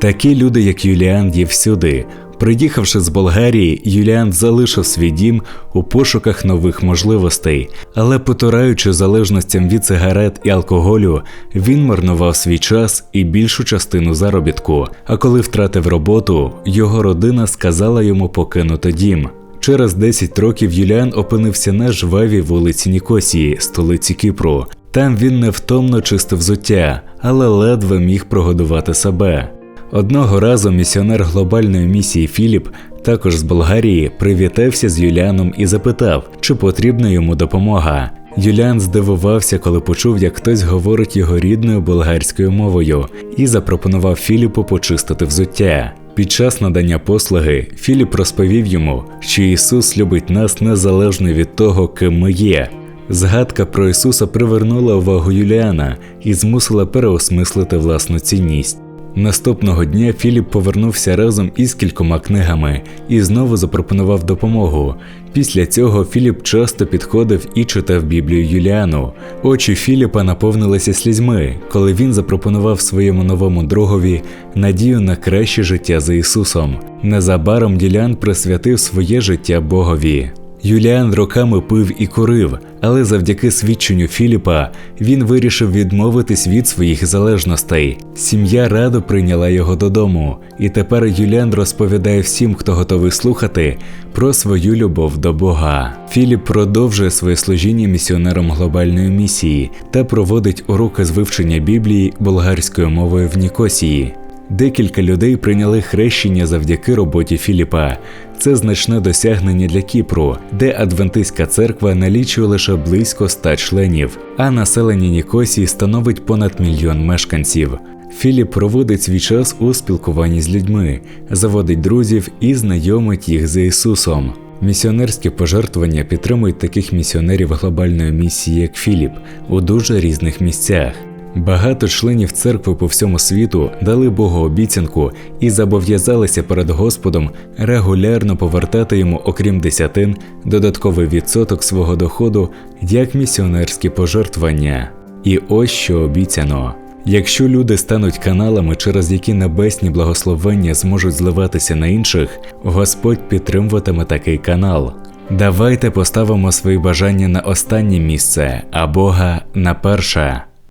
Такі люди, як Юліан, є всюди. Приїхавши з Болгарії, Юліан залишив свій дім у пошуках нових можливостей, але потураючи залежностям від сигарет і алкоголю, він марнував свій час і більшу частину заробітку. А коли втратив роботу, його родина сказала йому покинути дім. Через 10 років Юліан опинився на жвавій вулиці Нікосії, столиці Кіпру. Там він невтомно чистив взуття, але ледве міг прогодувати себе. Одного разу місіонер глобальної місії Філіп, також з Болгарії, привітався з Юліаном і запитав, чи потрібна йому допомога. Юліан здивувався, коли почув, як хтось говорить його рідною болгарською мовою, і запропонував Філіпу почистити взуття. Під час надання послуги Філіп розповів йому, що Ісус любить нас незалежно від того, ким ми є. Згадка про Ісуса привернула увагу Юліана і змусила переосмислити власну цінність. Наступного дня Філіп повернувся разом із кількома книгами і знову запропонував допомогу. Після цього Філіп часто підходив і читав Біблію Юліану. Очі Філіпа наповнилися слізьми, коли він запропонував своєму новому другові надію на краще життя за Ісусом. Незабаром Юліан присвятив своє життя Богові. Юліан роками пив і курив, але завдяки свідченню Філіпа він вирішив відмовитись від своїх залежностей. Сім'я радо прийняла його додому, і тепер Юліан розповідає всім, хто готовий слухати, про свою любов до Бога. Філіп продовжує своє служіння місіонером глобальної місії та проводить уроки з вивчення Біблії болгарською мовою в Нікосії. Декілька людей прийняли хрещення завдяки роботі Філіпа. Це значне досягнення для Кіпру, де Адвентистська церква налічує лише близько ста членів, а населення Нікосії становить понад мільйон мешканців. Філіп проводить свій час у спілкуванні з людьми, заводить друзів і знайомить їх з Ісусом. Місіонерські пожертвування підтримують таких місіонерів глобальної місії, як Філіп, у дуже різних місцях. Багато членів церкви по всьому світу дали Богу обіцянку і зобов'язалися перед Господом регулярно повертати йому, окрім десятин, додатковий відсоток свого доходу як місіонерські пожертвування. І ось що обіцяно. Якщо люди стануть каналами, через які небесні благословення зможуть зливатися на інших, Господь підтримуватиме такий канал. Давайте поставимо свої бажання на останнє місце, а Бога на перше.